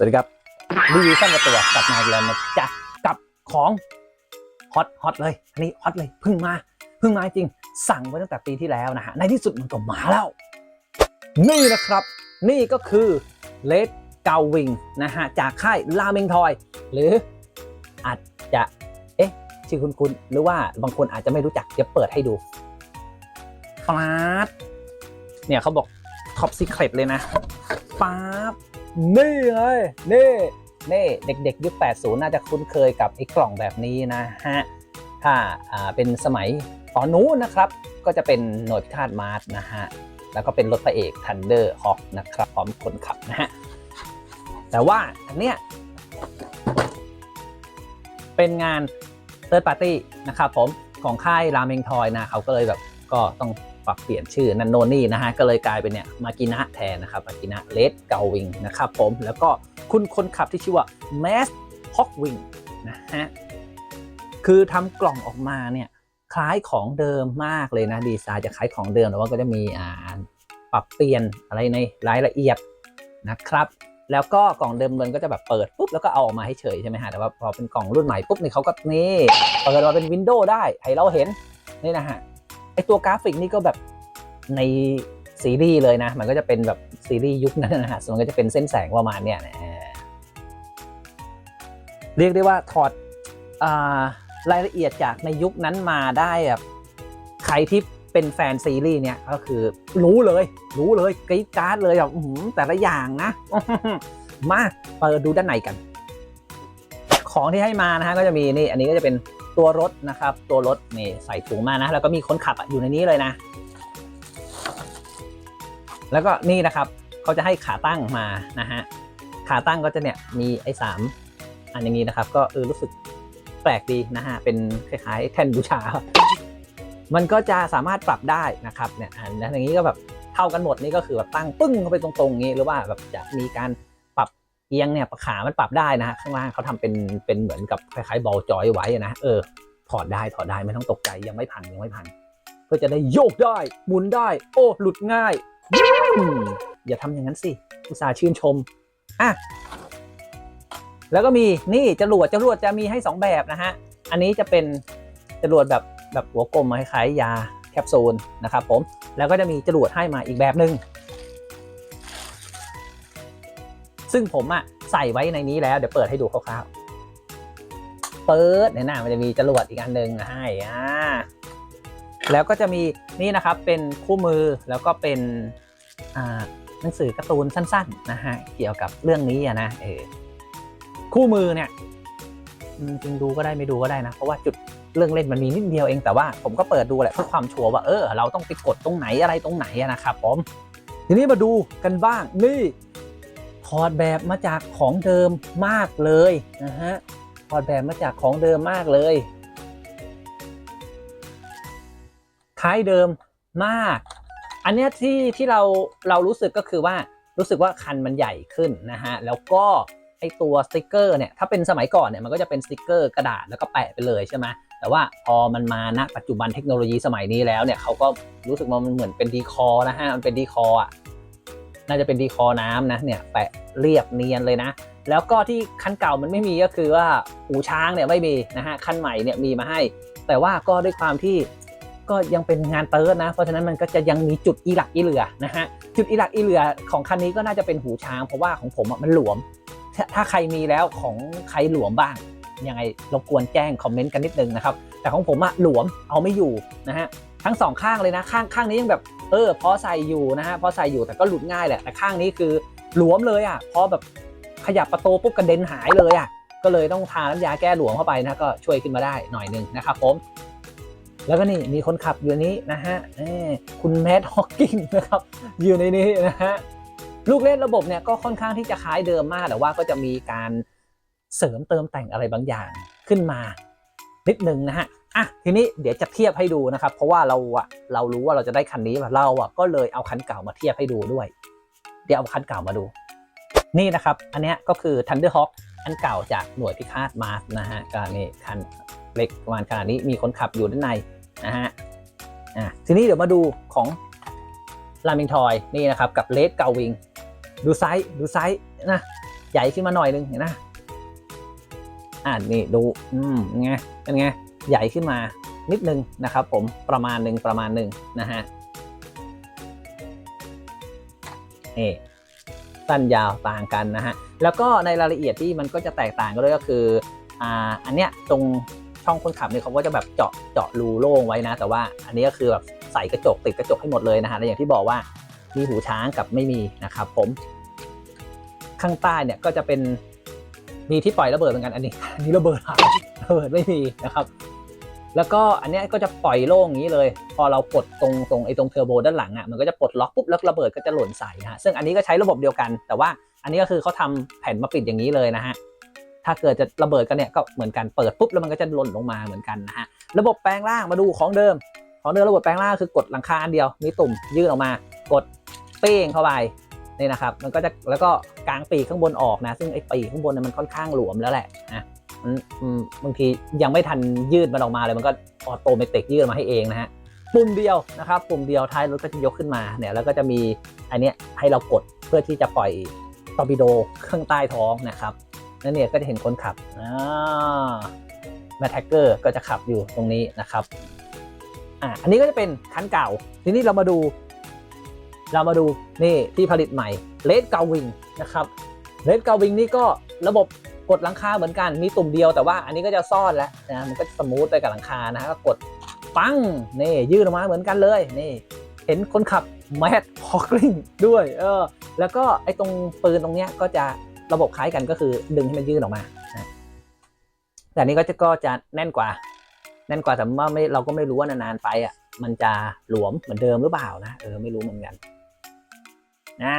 สวัสดีครับรีวิวสั้นกระตัวกลับมาอีกแล้วนะจ๊ะกับของฮอตฮอตเลย อันนี้ฮอตเลยเพิ่งมาเพิ่งมาจริง สั่งไว้ตั้งแต่ปีที่แล้วนะฮะในที่สุดมันก็มาแล้ว นี่นะครับ นี่ก็คือเลดเกาวิงนะฮะจากค่ายราเมงทอย หรืออาจจะเอ๊ะชื่อคุณคุณหรือว่าบางคนอาจจะไม่รู้จักเดี๋ยวเปิดให้ดูฟาดเนี่ยเขาบอกท็อปซีเครตเลยนะป๊าบ นี่เลยนี่นี่เด็กๆ ยุค 80 น่าจะคุ้นเคยกับไอ้กล่องแบบนี้นะฮะ ถ้าเป็นสมัยตอนนู้นนะครับ ก็จะเป็นหน่วยพิฆาตมาร์สนะฮะ แล้วก็เป็นรถพระเอก Thunder Hawk นะครับ พร้อมคนขับนะฮะ แต่ว่าอันเนี้ยเป็นงาน Third Party นะครับผมของค่ายราเมงทอยนะ เขาก็เลยแบบก็ต้อง ปรับเปลี่ยนชื่อนันโนนี่นะฮะก็เลยกลายเป็นเนี่ยมากินะแทนนะครับมากินะเลดเกาวิงนะครับผมแล้วก็คุณคนขับที่ชื่อว่า m a s h o c k Wing นะฮะคือทำกล่องออกมาเนี่ยคล้ายของเดิมมากเลยนะดีไซน์จะคล้ายของเดิมแต่ว่าก็จะมีอ่าปรับเปลี่ยนอะไรในรายละเอียดนะครับ แล้วก็กล่องเดิมเลยก็จะแบบเปิดปุ๊บแล้วก็เอาออกมาให้เฉยใช่ไหมฮะแต่ว่าพอเป็นกล่องรุ่นใหม่ปุ๊บนี่เขาก็นี่เปิดมาเป็นวินโดว์ได้ให้เราเห็นนี่นะฮะ ตัวกราฟิกนี่ก็แบบในซีรีส์เลยนะ มันก็จะเป็นแบบซีรีส์ยุคนั้นนะฮะส่วนมันก็จะเป็นเส้นแสงประมาณเนี้ยนะเรียกได้ว่าถอดอารายละเอียดจากในยุคนั้นมาได้แบบใครที่เป็นแฟนซีรีส์เนี่ยก็คือรู้เลย รู้เลยกรี๊ดการ์ดเลยแบบแต่ละอย่างนะมาเปิดดูด้านในกัน ของที่ให้มานะฮะก็จะมีนี่อันนี้ก็จะเป็น ตัวรถนะครับ ตัวรถนี่ใส่ถุงมานะ แล้วก็มีคนขับอยู่ในนี้เลยนะ แล้วก็นี่นะครับเขาจะให้ขาตั้งมานะฮะขาตั้งก็จะเนี่ยมีไอ้สามอันอย่างนี้นะครับ ก็เออรู้สึกแปลกดีนะฮะเป็นคล้ายๆแท่นบูชา มันก็จะสามารถปรับได้นะครับเนี่ยอันอย่างนี้ก็แบบเท่ากันหมดนี่ก็คือแบบตั้งปึ้งเข้าไปตรงๆนี้หรือว่าแบบจะมีการ เอียงเนี่ยขา มันปรับได้นะฮะข้างล่างเขาทำเป็นเป็นเหมือนกับคล้ายๆบอลจอยไว้นะเออถอดได้ถอดได้ไม่ต้องตกใจยังไม่พังยังไม่พังเพื่อจะได้โยกได้หมุนได้ โอ้หลุดง่ายอย่าทำอย่างนั้นสิอุตส่าห์ชื่นชมอะแล้วก็มีนี่จรวดจรวดจะมีให้ 2 แบบนะฮะอันนี้จะเป็นจรวดแบบแบบหัวกลมคล้ายๆยาแคปซูลนะครับผมแล้วก็จะมีจรวดให้มาอีกแบบหนึ่ง ซึ่งผมอะใส่ไว้ในนี้แล้วเดี๋ยวเปิดให้ดูคร่าวๆเปิดเนี่ยนะมันจะมีจรวดอีกอันหนึ่งให้อ่าแล้วก็จะมีนี่นะครับเป็นคู่มือแล้วก็เป็นอ่าหนังสือการ์ตูนสั้นๆนะฮะเกี่ยวกับเรื่องนี้อะนะเออคู่มือเนี่ยจริงดูก็ได้ไม่ดูก็ได้นะเพราะว่าจุดเรื่องเล่นมันมีนิดเดียวเองแต่ว่าผมก็เปิดดูแหละเพื่อความชัวร์ว่าเออเราต้องไปกดตรงไหนอะไรตรงไหนนะครับผมทีนี้มาดูกันบ้างนี่ ถอดแบบมาจากของเดิมมากเลยนะฮะถอดแบบมาจากของเดิมมากเลยคล้ายเดิมมาก อันเนี้ยที่ที่เราเรารู้สึกก็คือว่ารู้สึกว่าคันมันใหญ่ขึ้นนะฮะแล้วก็ไอตัวสติกเกอร์เนี่ยถ้าเป็นสมัยก่อนเนี่ยมันก็จะเป็นสติกเกอร์กระดาษแล้วก็แปะไปเลยใช่ไหมแต่ว่าพอมันมาณปัจจุบันเทคโนโลยีสมัยนี้แล้วเนี่ยเขาก็รู้สึกว่ามันเหมือนเป็นดีคอนะฮะมันเป็นดีคออะ น่าจะเป็นดีคอน้ำนะเนี่ยแปะเรียบเนียนเลยนะ แล้วก็ที่คันเก่ามันไม่มีก็คือว่าหูช้างเนี่ยไม่มีนะฮะคันใหม่เนี่ยมีมาให้ แต่ว่าก็ด้วยความที่ก็ยังเป็นงานเติร์ดนะ เพราะฉะนั้นมันก็จะยังมีจุดอีหลักอีเหลือนะฮะจุดอีหลักอีเหลือของคันนี้ก็น่าจะเป็นหูช้าง เพราะว่าของผมอะมันหลวมถถ้าใครมีแล้วของใครหลวมบ้างยังไงรบกวนแจ้งคอมเมนต์กันนิดนึงนะครับแต่ของผมอะหลวมเอาไม่อยู่นะฮะทั้งสองข้างเลยนะข้างข้างนี้ยังแบบ เออพอใส่อยู่นะฮะพอใส่อยู่แต่ก็หลุดง่ายแหละแต่ข้างนี้คือหลวมเลยอะพอแบบขยับประตูปุ๊บกระเด็นหายเลยอะก็เลยต้องทาน้ำยาแก้หลวมเข้าไปนะก็ช่วยขึ้นมาได้หน่อยหนึ่งนะครับผม แล้วก็นี่มีคนขับอยู่นี้นะฮะคุณแมดฮอกกิงนะครับอยู่ในนี้นะฮะลูกเล่นระบบเนี่ยก็ค่อนข้างที่จะคล้ายเดิมมากแต่ว่าก็จะมีการเสริมเติมแต่งอะไรบางอย่างขึ้นมานิดนึงนะฮะ อะทีนี้เดี๋ยวจะเทียบให้ดูนะครับ เพราะว่าเราอะเรารู้ว่าเราจะได้คันนี้เราอะก็เลยเอาคันเก่ามาเทียบให้ดูด้วย เดี๋ยวเอาคันเก่ามาดู นี่นะครับ อันนี้ก็คือ Thunderhawk อันเก่าจากหน่วยพิฆาตมาร์สนะฮะก็นี่คันเล็กประมาณขนาดนี้มีคนขับอยู่ด้านในนะฮะอะทีนี้เดี๋ยวมาดูของรามิงทอยนี่นะครับกับเลดเกาวิง ดูไซส์ดูไซส์นะใหญ่ขึ้นมาหน่อยนึงเห็นนะอ่านี่ดูอืมไงเป็นไง ใหญ่ขึ้นมานิดนึงนะครับ ผมประมาณหนึ่งประมาณหนึ่งนะฮะนี่สั้นยาวต่างกันนะฮะแล้วก็ในรายละเอียดที่มันก็จะแตกต่างกันด้วยก็คืออ่าอันเนี้ยตรงช่องคนขับเนี่ยเขาก็จะแบบเจาะเจาะรูโล่งไว้นะ แต่ว่าอันนี้ก็คือแบบใส่กระจกติดกระจกให้หมดเลยนะฮะและอย่างที่บอกว่ามีหูช้างกับไม่มีนะครับผม ข้างใต้เนี่ยก็จะเป็นมีที่ปล่อยระเบิดเหมือนกันอันนี้อันนี้ระเบิดหาย ระเบิดไม่มีนะครับ แล้วก็อันนี้ก็จะปล่อยโล่งอย่างนี้เลย พอเรากดตรงตรงไอ้ตรงเทอร์โบด้านหลังอะมันก็จะปลดล็อกปุ๊บแล้วระเบิดก็จะหล่นใส่ฮะซึ่งอันนี้ก็ใช้ระบบเดียวกัน แต่ว่าอันนี้ก็คือเขาทำแผ่นมาปิดอย่างนี้เลยนะฮะถ้าเกิดจะระเบิดกันเนี่ยก็เหมือนกันเปิดปุ๊บแล้วมันก็จะหล่นลงมาเหมือนกันนะฮะระบบแปลงร่างมาดูของเดิม ของเดิมระบบแปลงร่างคือกดหลังคาอันเดียวมีตุ่มยื่นออกมา กดเป้งเข้าไปนี่นะครับ มันก็จะแล้วก็กางปีกข้างบนออกนะ ซึ่งไอ้ปีกข้างบนเนี่ยมันค่อนข้างหลวมแล้วแหละนะ บางทียังไม่ทันยืดมันออกมาเลยมันก็ออโตเมติกยืดมาให้เองนะฮะปุ่มเดียวนะครับปุ่มเดียวท้ายรถก็จะยกขึ้นมาเนี่ยแล้วก็จะมีอันเนี้ยให้เรากดเพื่อที่จะปล่อยตอร์ปิโดข้างใต้ท้องนะครับนั่นเนี่ยก็จะเห็นคนขับอ่าแมทแท็กเกอร์ก็จะขับอยู่ตรงนี้นะครับอ่าอันนี้ก็จะเป็นคันเก่า ทีนี้เรามาดู เรามาดูนี่ที่ผลิตใหม่เลดเกาวิงนะครับเลดเกาวิงนี่ก็ระบบ กดหลังคาเหมือนกันมีตุ่มเดียวแต่ว่าอันนี้ก็จะซ่อนแล้วนะมันก็สมูทไปกับหลังคานะฮะก็กดปังนี่ยืดออกมาเหมือนกันเลยนี่เห็นคนขับแมดฮอกลิงด้วยเออแล้วก็ไอ้ตรงปืนตรงเนี้ยก็จะระบบคล้ายกันก็คือดึงให้มันยืดออกมาแต่นี้ก็จะก็จะแน่นกว่า แน่นกว่าแต่ว่าไม่เราก็ไม่รู้ว่านานๆไปอะมันจะหลวมเหมือนเดิมหรือเปล่านะเออไม่รู้เหมือนกันอ่า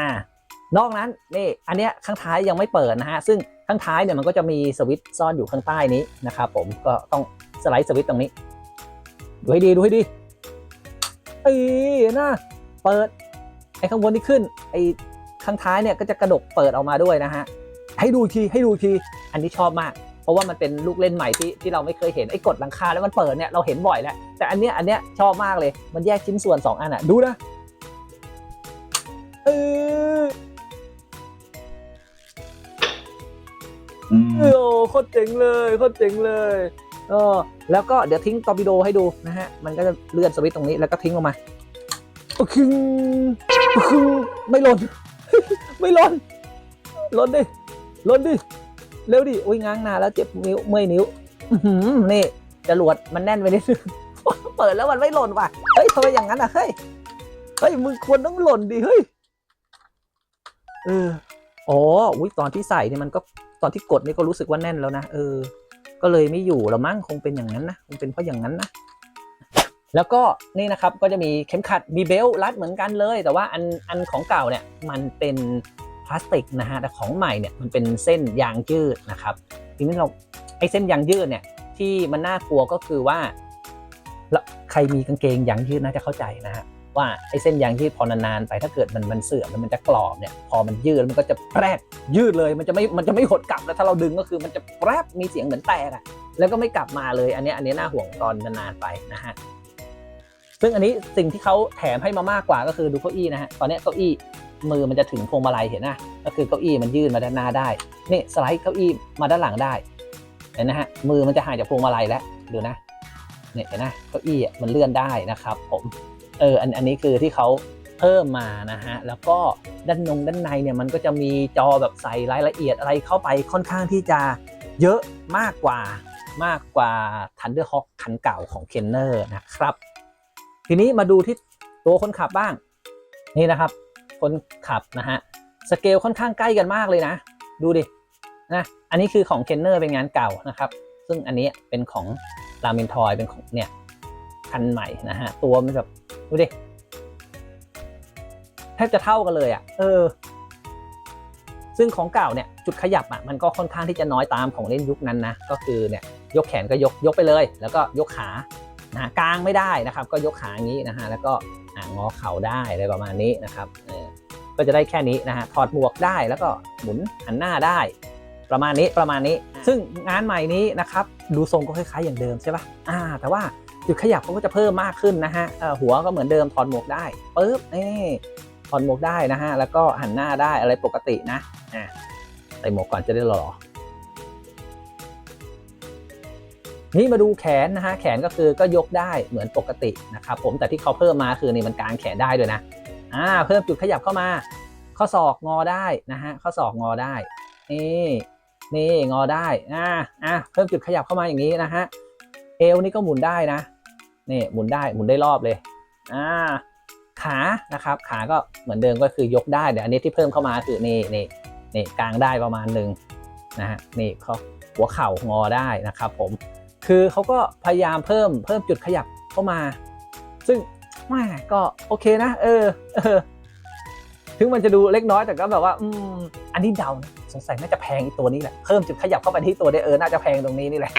นอกนั้นนี่อันเนี้ยข้างท้ายยังไม่เปิดนะฮะซึ่ง ข้างท้ายเนี่ยมันก็จะมีสวิตช์ซ่อนอยู่ข้างใต้นี้นะครับผมก็ต้องสไลด์สวิตช์ตรงนี้ ดูให้ดีดูให้ดีเอ้นะเปิดไอ้ข้างบนที่ขึ้นไอ้ข้างท้ายเนี่ยก็จะกระดกเปิดออกมาด้วยนะฮะให้ดูทีให้ดูทีอันนี้ชอบมาก เพราะว่ามันเป็นลูกเล่นใหม่ที่ที่เราไม่เคยเห็นไอ้กดหลังคาแล้วมันเปิดเนี่ยเราเห็นบ่อยแล้วแต่อันเนี้ยอันเนี้ยชอบมากเลยมันแยกชิ้นส่วน 2 อันอะดูนะเออ โอ้โคตรเจ๋งเลยโคตรเจ๋งเลยเออแล้วก็เดี๋ยวทิ้งตอร์ปิโดให้ดูนะฮะ มันก็จะเลื่อนสวิตช์ตรงนี้แล้วก็ทิ้งลงมาโอคึงโอคึงไม่หล่นไม่หล่นหล่นดิหล่นดิเร็วดิโอ้ยง้างนาแล้วเจ็บนิ้วเมื่อยนิ้วนี่จรวดมันแน่นไปนิดนึงเปิดแล้วมันไม่หล่นว่ะเฮ้ยทำไมอย่างนั้นอะเฮ้ยเฮ้ยมึงควรต้องหล่นดิเฮ้ยเอออ๋ออุ้ยตอนที่ใส่เนี่ยมันก็ ตอนที่กดนี่ก็รู้สึกว่าแน่นแล้วนะเออ ก็เลยไม่อยู่ละมั้งคงเป็นอย่างนั้นนะคงเป็นเพราะอย่างนั้นนะแล้วก็นี่นะครับก็จะมีเข็มขัดมีเบลต์รัดเหมือนกันเลย แต่ว่าอันอันของเก่าเนี่ยมันเป็นพลาสติกนะฮะแต่ของใหม่เนี่ยมันเป็นเส้นยางยืดนะครับทีนี้เราไอ้เส้นยางยืดเนี่ยที่มันน่ากลัวก็คือว่าล้วใครมีกางเกงยางยืดน่าจะเข้าใจนะฮะ ว่าไอ้เส้นยางยืดพอนานๆไปถ้าเกิดมันมันเสื่อมแล้วมันจะกรอบเนี่ยพอมันยืดแล้วมันก็จะแปรดยืดเลยมันจะไม่มันจะไม่หดกลับแล้วถ้าเราดึงก็คือมันจะแปรบมีเสียงเหมือนแตกอะแล้วก็ไม่กลับมาเลยอันนี้อันนี้น่าห่วงตอนนานๆไปนะฮะซึ่งอันนี้สิ่งที่เขาแถมให้มามากกว่าก็คือดูเก้าอี้นะฮะตอนนี้เก้าอี้มือมันจะถึงพวงมาลัยเห็นนะก็คือเก้าอี้มันยื่นมาด้านหน้าได้นี่สไลด์เก้าอี้มาด้านหลังได้เห็นนะฮะมือมันจะห่างจากพวงมาลัยแล้วดูนะเนี่ยเห็นนะเก้าอี้อะมันเลื่อนได้นะครับผม เอออันอันนี้คือที่เขาเพิ่มมานะฮะแล้วก็ด้านนงด้านในเนี่ยมันก็จะมีจอแบบใส่รายละเอียดอะไรเข้าไปค่อนข้างที่จะเยอะมากกว่ามากกว่า Thunderhawk คันเก่าของ Kenner นะครับ ทีนี้มาดูที่ตัวคนขับบ้าง นี่นะครับ คนขับนะฮะสเกลค่อนข้างใกล้กันมากเลยนะ ดูดินะอันนี้คือของเคนเนอร์เป็นงานเก่านะครับ ซึ่งอันนี้เป็นของรามินทอยเป็นของเนี่ย คันใหม่นะฮะ ตัวมันแบบดูดิแทบจะเท่ากันเลยอะ่ะ เออ ซึ่งของเก่าเนี่ยจุดขยับอะมันก็ค่อนข้างที่จะน้อยตามของเล่นยุคนั้นนะ ก็คือเนี่ยยกแขนก็ยกยกไปเลย แล้วก็ยกขานะกลางไม่ได้นะครับ ก็ยกขาอย่างนี้นะฮะแล้วก็อ่างอเข่าได้อะไรประมาณนี้นะครับเออก็จะได้แค่นี้นะฮะถอดหมวกได้แล้วก็หมุนหันหน้าได้ ประมาณนี้ประมาณนี้ ซึ่งงานใหม่นี้นะครับ ดูทรงก็คล้ายๆอย่างเดิมใช่ปะอ่า แต่ว่า จุดขยับเขาก็จะเพิ่มมากขึ้นนะฮะหัวก็เหมือนเดิมถอดหมวกได้ปึ๊บนี่ถอดหมวกได้นะฮะแล้วก็หันหน้าได้อะไรปกตินะอ่าใส่หมวกก่อนจะได้หล่อนี่มาดูแขนนะฮะแขนก็คือก็ยกได้เหมือนปกตินะครับผมแต่ที่เขาเพิ่มมาคือนี่มันกางแขนได้ด้วยนะอ่าเพิ่มจุดขยับเข้ามา ข้อศอกงอได้นะฮะข้อศอกงอได้นี่นี่งอได้อ่าอะเพิ่มจุดขยับเข้ามาอย่างนี้นะฮะ เอวนี่ก็หมุนได้นะนี่หมุนได้หมุนได้รอบเลยอ่าขานะครับ ขาก็เหมือนเดิมก็คือยกได้แต่อันนี้ที่เพิ่มเข้ามาคือนี่นี่นี่กลางได้ประมาณหนึ่งนะฮะนี่เขาหัวเข่างอได้นะครับ ผมคือเขาก็พยายามเพิ่มเพิ่มจุดขยับเข้ามา ซึ่งแม่ก็โอเคนะ เออเออ ถึงมันจะดูเล็กน้อยแต่ก็แบบว่า อืมอันนี้เดานะสงสัยน่าจะแพงอีตัวนี้แหละเพิ่มจุดขยับเข้าไปที่ตัวได้เออน่าจะแพงตรงนี้นี่แหละ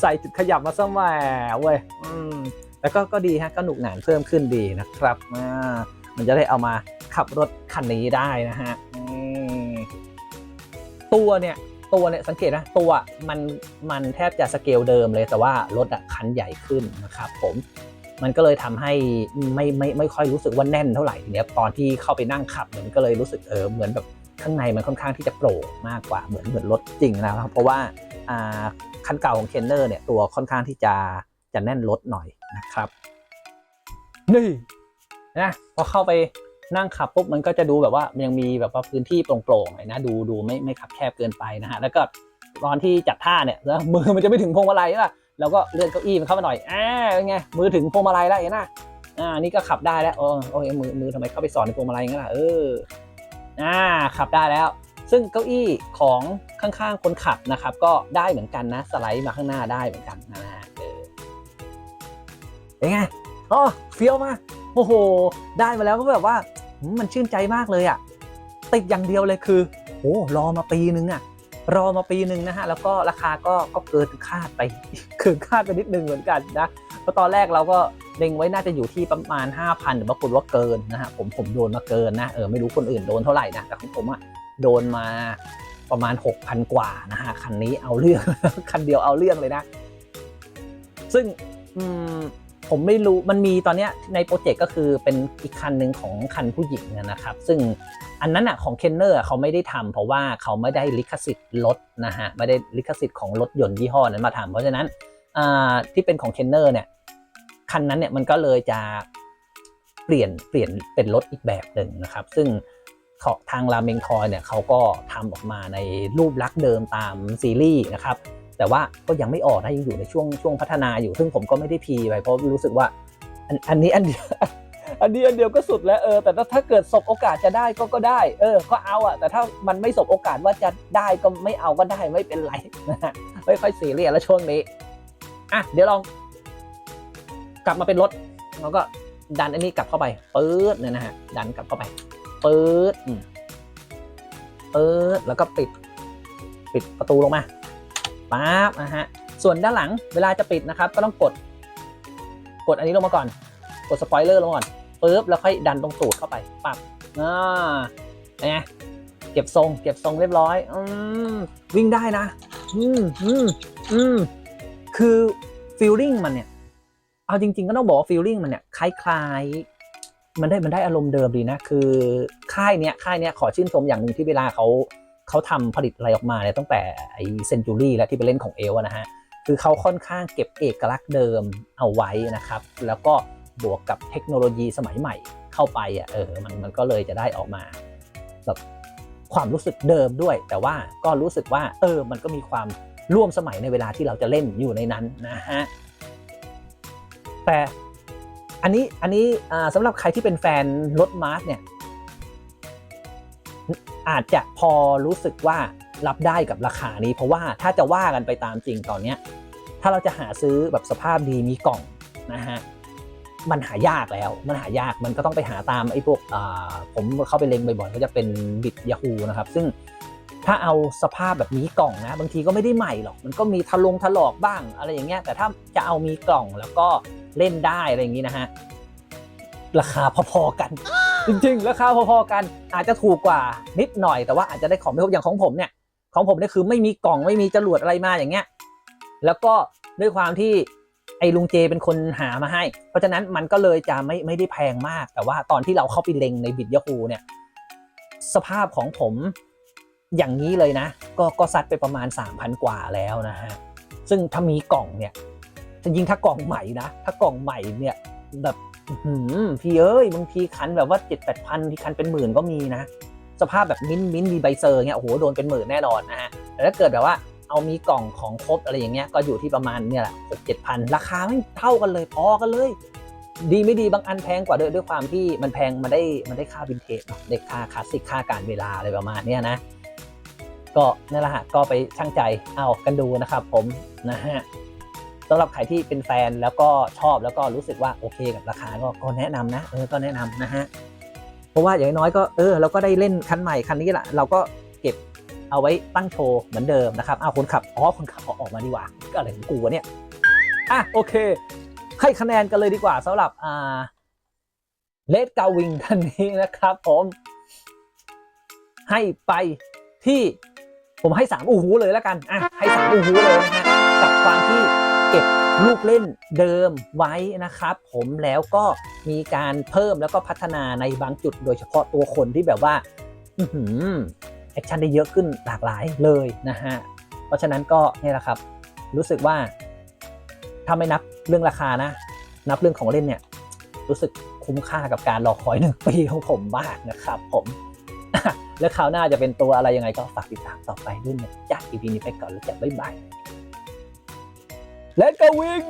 ใส่จุดขยับมาซะแหม่เว้ยอืมแล้วก็ก็ดีฮะก็หนุกหนานเพิ่มขึ้นดีนะครับอ่ามันจะได้เอามาขับรถคันนี้ได้นะฮะอืมตัวเนี่ยตัวเนี่ยสังเกตนะตัวมันมันแทบจะสเกลเดิมเลยแต่ว่ารถอะคันใหญ่ขึ้นนะครับผมมันก็เลยทำให้ไม่ไม่ไม่ค่อยรู้สึกว่าแน่นเท่าไหร่ทีเนี้ยตอนที่เข้าไปนั่งขับเนี่ยมันก็เลยรู้สึกเออเหมือนแบบข้างในมันค่อนข้างที่จะโปร่งมากกว่าเหมือนเหมือนรถจริงนะครับเพราะว่าอ่า คันเก่าของเคนเนอร์เนี่ยตัวค่อนข้างที่จะจะแน่นรถหน่อยนะครับนี่นะพอเข้าไปนั่งขับปุ๊บมันก็จะดูแบบว่ามันยังมีแบบว่าพื้นที่โปร่งๆหน่อยนะดูดูไม่ไม่ขับแคบเกินไปนะฮะแล้วก็ตอนที่จัดท่าเนี่ยแล้วมือมันจะไม่ถึงพวงมาลัยใช่ปะเราก็เลื่อนเก้าอี้มันเข้ามาหน่อยอ่าเป็นไงมือถึงพวงมาลัยแล้วเห็นไหมอ่านี่ก็ขับได้แล้วโอ้โอ้ยมือมือทำไมเข้าไปสอนในพวงมาลัยงั้นล่ะเอออ่าขับได้แล้ว ซึ่งเก้าอี้ของข้างๆคนขับนะครับ ก็ได้เหมือนกันนะสไลด์มาข้างหน้าได้เหมือนกันนะฮะเออเป็นไงอ๋อเฟี้ยวมากโอ้โห ได้มาแล้วก็แบบว่ามันชื่นใจมากเลยอะติดอย่างเดียวเลยคือโอ้รอมาปีนึงอะรอมาปีนึงนะฮะแล้วก็ราคาก็ก็เกินคาดไปเกินคาดไปนิดนึงเหมือนกันนะเพราะตอนแรกเราก็เล็งไว้น่าจะอยู่ที่ประมาณ 5,000แต่ปรากฏว่าเกินนะฮะผมผมโดนมาเกินนะเออไม่รู้คนอื่นโดนเท่าไหร่นะแต่ของผมอะ โดนมาประมาณ 6,000 กว่านะฮะคันนี้เอาเรื่อง คันเดียวเอาเรื่องเลยนะ ซึ่งมผมไม่รู้มันมีตอนเนี้ยในโปรเจกต์ก็คือเป็นอีกคันหนึ่งของคันผู้หญิงนะครับ ซึ่งอันนั้นอะของเคนเนอร์เขาไม่ได้ทำเพราะว่าเขาไม่ได้ลิขสิทธิ์รถนะฮะไม่ได้ลิขสิทธิ์ของรถยนต์ยี่ห้อนั้นมาทำเพราะฉะนั้นที่เป็นของเคนเนอร์เนี่ยคันนั้นเนี่ยมันก็เลยจะเปลี่ยนเปลี่ยนเป็นรถอีกแบบหนึ่งนะครับ ซึ่ง ทางราเมงทอยเนี่ยเขาก็ทำออกมาในรูปลักษณ์เดิมตามซีรีส์นะครับแต่ว่าก็ยังไม่ออกนะยังอยู่ในช่วงช่วงพัฒนาอยู่ ซึ่งผมก็ไม่ได้พีไปเพราะรู้สึกว่าอันอันนี้อันเดียวอันนี้อันเดียวก็สุดแล้วเออแต่ถ้าเกิดสบโอกาสจะได้ก็ก็ได้ เออก็เอาอะแต่ถ้ามันไม่สบโอกาสว่าจะได้ก็ไม่เอาก็ได้ไม่เป็นไรนะฮะไม่ค่อยซีเรียสแล้วช่วงนี้อะเดี๋ยวลอง กลับมาเป็นรถแล้วก็ดันอันนี้กลับเข้าไปปื๊ดเนี่ยนะฮะดันกลับเข้าไป ปื๊ดอืมปื๊ดแล้วก็ปิด ปิดประตูลงมาปั๊บนะฮะส่วนด้านหลังเวลาจะปิดนะครับ ก็ต้องกด กดอันนี้ลงมาก่อน กดสปอยเลอร์ลงก่อนปุ๊บแล้วค่อยดันตรงตูดเข้าไปปับอ่าเป็นไงเก็บทรง เก็บทรงเรียบร้อยอืมวิ่งได้นะ อืมอืมอืมคือฟีลลิ่งมันเนี่ย เอาจริง ๆ ก็ต้องบอกว่าฟีลลิ่งมันเนี่ยคล้ายๆ มันได้มันได้อารมณ์เดิมดีนะ คือค่ายเนี้ยค่ายเนี้ยขอชื่นชมอย่างหนึ่งที่เวลาเขาเขาทำผลิตอะไรออกมาเนี่ยตั้งแต่ไอเซนจูรี่แล้วที่ไปเล่นของเอลนะฮะคือเขาค่อนข้างเก็บเอกลักษณ์เดิมเอาไว้นะครับ แล้วก็บวกกับเทคโนโลยีสมัยใหม่เข้าไปอะเออมันมันก็เลยจะได้ออกมาแบบความรู้สึกเดิมด้วย แต่ว่าก็รู้สึกว่าเออมันก็มีความร่วมสมัยในเวลาที่เราจะเล่นอยู่ในนั้นนะฮะแต่ อันนี้อันนี้สำหรับใครที่เป็นแฟนรถมาร์สเนี่ย อาจจะพอรู้สึกว่ารับได้กับราคานี้ เพราะว่าถ้าจะว่ากันไปตามจริงตอนเนี้ยถ้าเราจะหาซื้อแบบสภาพดีมีกล่องนะฮะมันหายากแล้ว มันหายาก มันก็ต้องไปหาตามไอ้พวกผมเข้าไปเล็งบ่อยๆ ก็จะเป็นบิดยาฮูนะครับ ซึ่ง ถ้าเอาสภาพแบบมีกล่องนะ บางทีก็ไม่ได้ใหม่หรอก มันก็มีทะลงถลอกบ้างอะไรอย่างเงี้ย แต่ถ้าจะเอามีกล่องแล้วก็เล่นได้อะไรอย่างงี้นะฮะ ราคาพอๆกัน จริงๆ ราคาพอๆกัน อาจจะถูกกว่านิดหน่อย แต่ว่าอาจจะได้ของไม่ครบอย่างของผมเนี่ย ของผมเนี่ยคือไม่มีกล่องไม่มีจรวดอะไรมาอย่างเงี้ย แล้วก็ด้วยความที่ไอ้ลุงเจเป็นคนหามาให้ เพราะฉะนั้นมันก็เลยจะไม่ไม่ได้แพงมาก แต่ว่าตอนที่เราเข้าไปเล็งในบิดยาฮูเนี่ย สภาพของผม อย่างนี้เลยนะ ก็ก็ซัดไปประมาณ 3,000 กว่าแล้วนะฮะ ซึ่งถ้ามีกล่องเนี่ยจะยิงถ้ากล่องใหม่นะ ถ้ากล่องใหม่เนี่ยแบบพี่เอ้ยบางทีคันแบบว่าเจ็ดแปดพันที่คันเป็นหมื่นก็มีนะ สภาพแบบมิ้นมิ้นมีใบเซอร์เงี้ยโอ้โหโดนเป็นหมื่นแน่นอนนะฮะแต่ถ้าเกิดแบบว่าเอามีกล่องของครบอะไรอย่างเงี้ยก็อยู่ที่ประมาณเนี่ยแหละหกเจ็ดพันราคาไม่เท่ากันเลยพอกันเลย ดีไม่ดีบางอันแพงกว่าด้วยด้วยความที่มันแพงมันได้มันได้ค่าวินเทจเนาะได้ค่าคลาสสิกค่าการเวลาอะไรประมาณเนี้ยนะ ก็นั่นแหละฮะก็ไปช่างใจเอากันดูนะครับผมนะฮะสำหรับใครที่เป็นแฟนแล้วก็ชอบแล้วก็รู้สึกว่าโอเคกับราคาก็ก็แนะนำนะเออก็แนะนำนะฮะเพราะว่าอย่างน้อยก็เออเราก็ได้เล่นคันใหม่คันนี้แหละเราก็เก็บเอาไว้ตั้งโชว์เหมือนเดิมนะครับอ้าวคนขับอ๋อคนขับเอออกมาดีกว่าก็อะไรของกูวะเนี่ยอะโอเค ให้คะแนนกันเลยดีกว่าสำหรับอ่าเลดกาวิงคันนี้นะครับผมให้ไปที่ ผมให้สามอูหูเลยแล้วกันอะให้สามอูหูเลยนะฮะกับความที่เก็บลูกเล่นเดิมไว้นะครับ ผมแล้วก็มีการเพิ่มแล้วก็พัฒนาในบางจุดโดยเฉพาะตัวคนที่แบบว่าอแอคชั่นได้เยอะขึ้นหลากหลายเลยนะฮะ เพราะฉะนั้นก็นี่แหละครับ รู้สึกว่าถ้าไม่นับเรื่องราคานะ นับเรื่องของเล่นเนี่ย รู้สึกคุ้มค่ากับการรอคอยหนึ่งปีของผมมากนะครับ ผม แล้วคราวหน้าจะเป็นตัวอะไรยังไงก็ฝากติดตามต่อไปด้วยนะจ๊ะ EP นี้ไปก่อนแล้วจะบ๊ายบาย Let's go win